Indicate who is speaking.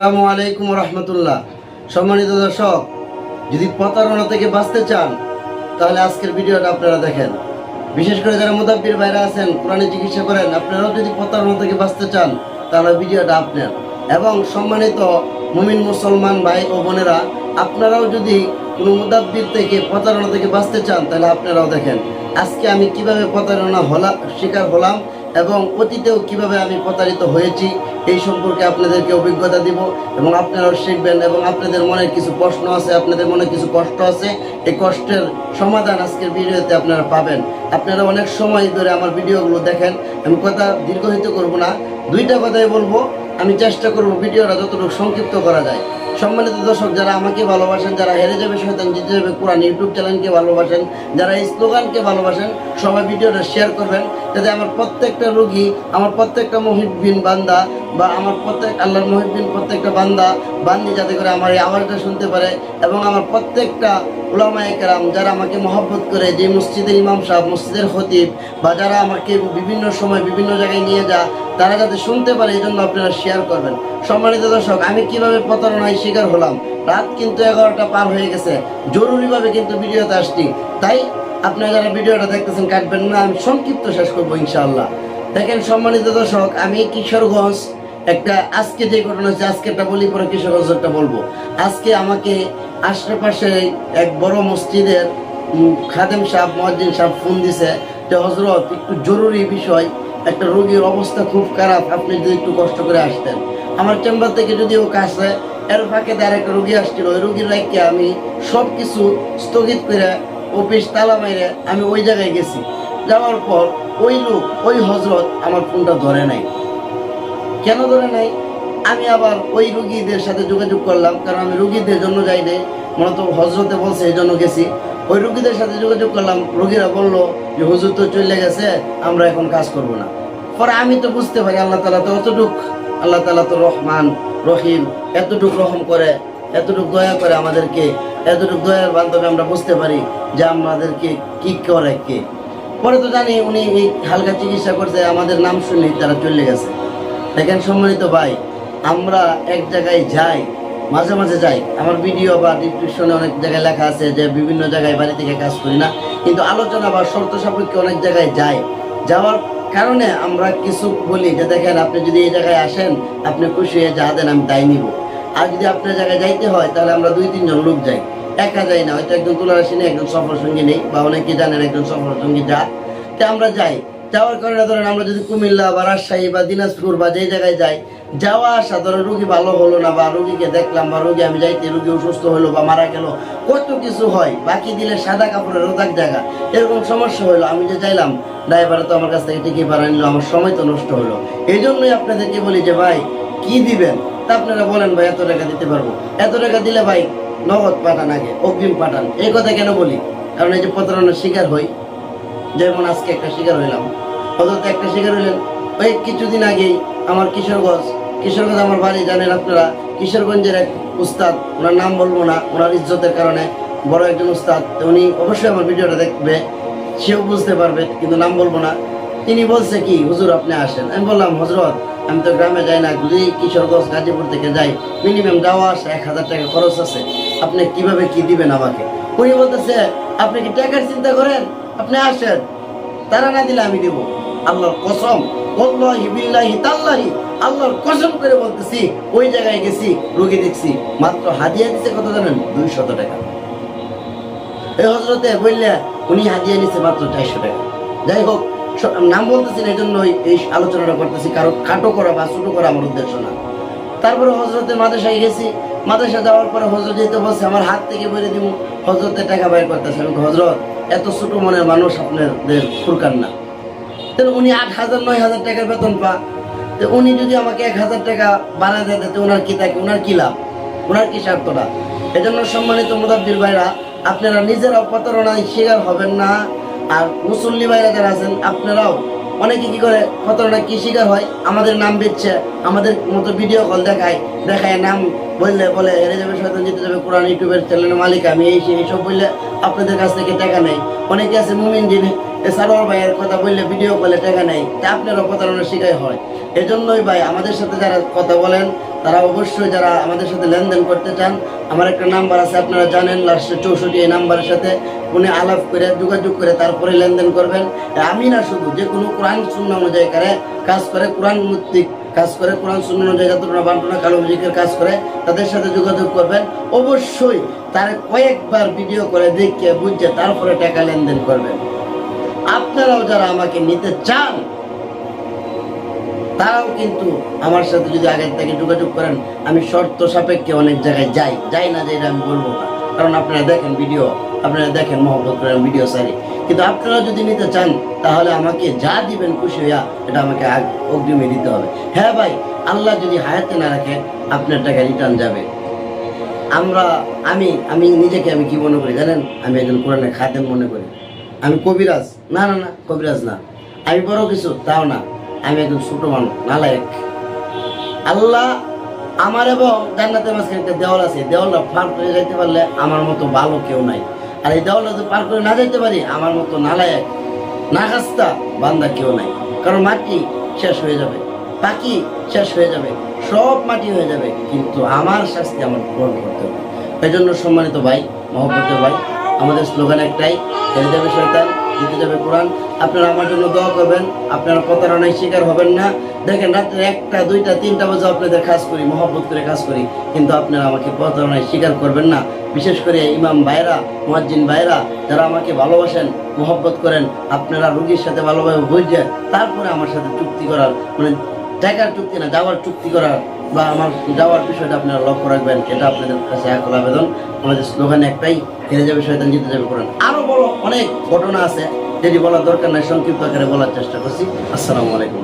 Speaker 1: আসসালামু আলাইকুম রহমতুল্লাহ সম্মানিত দর্শক, যদি প্রতারণা থেকে বাঁচতে চান, তাহলে আজকের ভিডিওটা আপনারা দেখেন। বিশেষ করে যারা মুদাব্বির বাইরে আছেন, কোরআনে চিকিৎসা করেন, আপনারাও যদি প্রতারণা থেকে বাঁচতে চান, তাহলে ভিডিওটা আপনার। এবং সম্মানিত মুমিন মুসলমান ভাই ও বোনেরা, আপনারাও যদি কোনো মুদাব্বির থেকে প্রতারণা থেকে বাঁচতে চান, তাহলে আপনারাও দেখেন। আজকে আমি কীভাবে প্রতারণা হলা শিকার হলাম এবং অতীতেও কীভাবে আমি প্রতারিত হয়েছি, এই সম্পর্কে আপনাদেরকে অভিজ্ঞতা দিব এবং আপনারাও শিখবেন এবং আপনাদের মনে কিছু প্রশ্ন আছে, আপনাদের মনে কিছু কষ্ট আছে, এই কষ্টের সমাধান আজকের ভিডিওতে আপনারা পাবেন। আপনারা অনেক সময় ধরে আমার ভিডিওগুলো দেখেন, আমি কথা দীর্ঘহিত করব না, দুইটা কথাই বলব, আমি চেষ্টা করব ভিডিওটা যতটুকু সংক্ষিপ্ত করা যায়। সম্মানিত দর্শক যারা আমাকে ভালোবাসেন, যারা হেরে যাবে, শয়তান জিতে যাবে, কোরআন ইউটিউব চ্যানেলকে ভালোবাসেন, যারা এই স্লোগানকে ভালোবাসেন সবাই ভিডিওটা শেয়ার করবেন, যাতে আমার প্রত্যেকটা রুগী, আমার প্রত্যেকটা মহিবিন বান্দা বা আমার প্রত্যেক, আল্লাহর মহিবিন প্রত্যেকটা বান্দা, বান্দি যাতে করে আমার এই আওয়াজটা শুনতে পারে এবং আমার প্রত্যেকটা উলামায়ে কেরাম যারা আমাকে মহব্বত করে, যে মসজিদের ইমাম সাহেব, মসজিদের খতিব বা যারা আমাকে বিভিন্ন সময় বিভিন্ন জায়গায় নিয়ে যা তারা যাতে শুনতে পারে এই জন্য আপনারা শেয়ার করবেন। সম্মানিত দর্শক, আমি কীভাবে প্রতারণায় শিকার হলাম? রাত কিন্তু এগারোটা পার হয়ে গেছে। জরুরিভাবে কিন্তু ভিডিওতে আসছি। তাই আপনারা যারা ভিডিওটা দেখতেছেন, কাটবেন না, আমি সংক্ষিপ্ত শেষ করব ইনশাআল্লাহ। দেখেন সম্মানিত দর্শক, আমি কিশোরগঞ্জ একটা, আজকে যে ঘটনা হচ্ছে আজকেরটা বলি পরে কিশোরগঞ্জটা বলব। আজকে আমাকে আশেপাশে এক বড় মসজিদের খাদেম সাহেব মহাজিন সাহেব ফোন দিছে যে হজরত একটু জরুরি বিষয়, একটা রোগীর অবস্থা খুব খারাপ, আপনি যদি একটু কষ্ট করে আসতেন। আমার চেম্বার থেকে যদিও কাছে এর ফাঁকে তার একটা রোগী আসছিল। ওই রোগীর রাখকে আমি সব কিছু স্থগিত করে অফিস তালা মাইরে আমি ওই জায়গায় গেছি। যাওয়ার পর ওই লোক, ওই হজরত আমার ফোনটা ধরে নাই। কেন ধরে নাই? আমি আবার ওই রুগীদের সাথে যোগাযোগ করলাম, কারণ আমি রুগীদের জন্য যাই নাই। মূলত হজরতে বলছে এই জন্য গেছি। ওই রুগীদের সাথে যোগাযোগ করলাম, রুগীরা বলল যে, হুজুর তো চলে গেছে, আমরা এখন কাজ করব না। পরে আমি তো বুঝতে পারি, আল্লাহ তালা তো অতটুক, আল্লাহ তালা তো রহমান, রহিম, এতটুক রহম করে এতটুক দয়া করে আমাদেরকে, এতটুকু দয়ার বান্ধবে আমরা বুঝতে পারি যে আমাদেরকে কি করে কে। পরে তো জানি উনি এই হালকা চিকিৎসা করছে, আমাদের নাম শুনে তারা চলে গেছে। দেখেন সম্মানিত ভাই, আমরা এক জায়গায় যাই, মাঝে মাঝে যাই। আমার ভিডিও বা ডিসক্রিপশনে অনেক জায়গায় লেখা আছে যে বিভিন্ন জায়গায় বাড়ি থেকে কাজ করি না, কিন্তু আলোচনা বা শর্ত সাপেক্ষে অনেক জায়গায় যাই। যাওয়ার কারণে আমরা কিছু বলি যে, দেখেন আপনি যদি এই জায়গায় আসেন, আপনি খুশি হয়ে যা দেন, আমি তাই নিব। আর যদি আপনার জায়গায় যাইতে হয়, তাহলে আমরা দুই, তিনজন লোক যাই। একা যাই না, হয়তো একজন তুলার আসি একজন সফর সঙ্গী নেই, বা অনেকে জানেন একজন সফর সঙ্গী যা তা আমরা যাই। যাওয়ার কারণে ধরেন আমরা যদি কুমিল্লা বা রাজশাহী বা দিনাজপুর বা যে জায়গায় যাই যাওয়া আসা, ধরো রুগী ভালো হলো না বা রুগীকে দেখলাম বা রুগী আমি যাইতে, রুগী অসুস্থ হলো বা মারা গেল, কত কিছু হয়? বাকি দিলে সাদা কাপড়ের রোদাক জায়গা। এরকম সমস্যা হলো আমি যে চাইলাম, ড্রাইভার তো আমার কাছ থেকে টিকিট ভাড়া নিল আমার সময় তো নষ্ট হলো এই জন্যই আপনাদেরকে বলি যে, ভাই, কি দিবেন? তা আপনারা বলেন, ভাই, এত টাকা দিতে পারব। এত টাকা দিলে, ভাই, নগদ পাঠান আগে, অগ্রিম পাঠান। এই কথা কেন বলি? কারণ এই যে প্রতারণার শিকার হই, যেমন আজকে একটা শিকার হইলাম। অথচ একটা শিকার হইলেন ওই কিছুদিন আগেই আমার কিশোরগঞ্জ কিশোরগঞ্জ আমার বাড়ি, জানেন আপনারা, কিশোরগঞ্জের এক উস্তাদ, ওনার নাম বলব না, ওনার ইজ্জতের কারণে বড় একজন উস্তাদ উনি অবশ্যই আমার ভিডিওটা দেখবে, সেও বুঝতে পারবে, কিন্তু নাম বলব না। তিনি বলছে কি, হুজুর, আপনি আসেন। আমি বললাম হজরত আমি তো গ্রামে যাই না, যদি কিশোরগঞ্জ, গাজীপুর থেকে যাই মিনিমাম যাওয়া আসা এক হাজার টাকা খরচ আছে, আপনি কীভাবে কি দিবেন আমাকে? উনি বলতেছে, আপনি কি টাকার চিন্তা করেন? আপনি আসেন, তারা না দিলে আমি দেব। আল্লাহর কসম আল্লাহর কসম করে বলতেছি, ওই জায়গায় গেছি, রোগী দেখছি, মাত্র হাদিয়া দিছে কত জানেন? টাকা। এই হজরতে বললে, উনি হাদিয়া নিছে মাত্র চারশো টাকা। যাই হোক নাম বলতেছি না এই জন্য এই- আলোচনাটা করতেছি কারও খাটো করা বা ছোটো করা আমার উদ্দেশ্য না। তারপরে হজরতের মাদ্রাসায় গেছি মাদ্রাসা যাওয়ার পরে হজরত যেতে বলছে, আমার হাত থেকে বেরিয়ে দিব হজরতের টাকা বাইর করতেছে। হজরত এত ছোট মনের মানুষ আপনাদের ফুরকান না। তাহলে উনি আট হাজার, নয় হাজার টাকার বেতন পা তো উনি যদি আমাকে এক হাজার টাকা বাড়া দেয় তো ওনার কি থাকে? ওনার কি লাভ? ওনার কি স্বার্থটা এজন্য সম্মানিত মুদাব্বির ভাইরা, আপনারা নিজেরাও প্রতারণায় শিকার হবেন না। আর মুসল্লি ভাইরা যারা আছেন, আপনারাও অনেকে কি করে প্রতারণা কি শিকার হয়? আমাদের নাম বেচছে আমাদের মতো ভিডিও কল দেখায় দেখায় নাম বললে বলে হেরে যাবে শয়তান, জিতে যাবে কোরআন, ইউটিউবের চ্যানেলের মালিক, আমি এই সেই এইসব বললে আপনাদের কাছ থেকে টাকা নেই। অনেকে আছে মুমিন যিনি সালোয়ার ভাইয়ের কথা বললে ভিডিও কলে টাকা নেই, তা আপনারও প্রতারণার শিকার হয়। এজন্যই ভাই আমাদের সাথে যারা কথা বলেন, তারা অবশ্যই যারা আমাদের সাথে লেনদেন করতে চান, আমার একটা নাম্বার আছে, আপনারা জানেন লাস্টে চৌষট্টি এই নাম্বারের সাথে উনি আলাপ করে, যোগাযোগ করে তারপরে লেনদেন করবেন। আমি না শুধু, যে কোনো কোরআন শূন্য অনুযায়ী করে কাজ করে, কোরআন ভিত্তিক কাজ করে, কোরআন শূন্য অনুযায়ী যতটা বান্টনা, কালো মিউজিকের কাজ করে, তাদের সাথে যোগাযোগ করবেন। অবশ্যই তার কয়েকবার ভিডিও করে দেখে বুঝছে তারপরে টাকা লেনদেন করবেন। আপনারাও যারা আমাকে নিতে চান, তারাও কিন্তু আমার সাথে যদি আগের থেকে যোগাযোগ করেন, আমি শর্ত সাপেক্ষে অনেক জায়গায় যাই। যাই না যাই আমি বলব কারণ আপনারা দেখেন ভিডিও আপনারা দেখেন মহব্বত করেন ভিডিও সারি কিন্তু আপনারা যদি নিতে চান, তাহলে আমাকে যা দিবেন খুশি হইয়া এটা আমাকে অগ্রিমে দিতে হবে। হ্যাঁ ভাই, আল্লাহ যদি হায়াতে না রাখে, আপনার টাকা রিটার্ন যাবে। আমরা, আমি আমি নিজেকে আমি কি মনে করি জানেন? আমি একজন কোরআনের খাদেম মনে করি। আমি কবিরাজ। না না না, কবিরাজ না। আমি বড় কিছু, তাও না। আমি একজন ছোট মানুষ, নালায়ক। আল্লাহ আমার এবং জান্নাতের মাঝখানে একটা দেওয়াল আছে। দেওয়ালটা পার করে যাইতে পারলে আমার মতো ভালো কেউ নাই। আর এই দেওয়ালটা যদি পার করে না যাইতে পারি, আমার মতো নালায়ক না খাস্তা বান্দা কেউ নাই। কারণ মাটি শেষ হয়ে যাবে, পাখি শেষ হয়ে যাবে, সব মাটি হয়ে যাবে। কিন্তু আমার শাস্তি আমার পূরণ করতে হবে। এই জন্য সম্মানিত ভাই, মহব্বতের ভাই আমাদের স্লোগান একটাই হেরে যাবে শয়তান, জিতে যাবে কোরআন। আপনারা আমার জন্য দোয়া করবেন, আপনারা প্রতারণায় শিকার হবেন না। দেখেন রাত্রে একটা, দুইটা, তিনটা বাজে আপনাদের কাজ করি, মহব্বত করে কাজ করি, কিন্তু আপনারা আমাকে প্রতারণায় স্বীকার করবেন না। বিশেষ করে ইমাম ভাইরা মুয়াজ্জিন ভাইরা যারা আমাকে ভালোবাসেন, মহব্বত করেন, আপনারা রুগীর সাথে ভালোভাবে বুঝছেন তারপরে আমার সাথে চুক্তি করার মানে টাকার চুক্তি না, যাওয়ার চুক্তি করার বা আমার যাওয়ার বিষয়টা আপনারা লক্ষ্য রাখবেন এটা আপনাদের কাছে একল আবেদন। আমাদের স্লোগান একটাই, হেরে যাবে শয়তান, জিতে যাবে কোরআন। আরও বড় অনেক ঘটনা আছে, যেটি বলার দরকার নাই, সংক্ষিপ্ত আকারে বলার চেষ্টা করছি। আসসালামু আলাইকুম।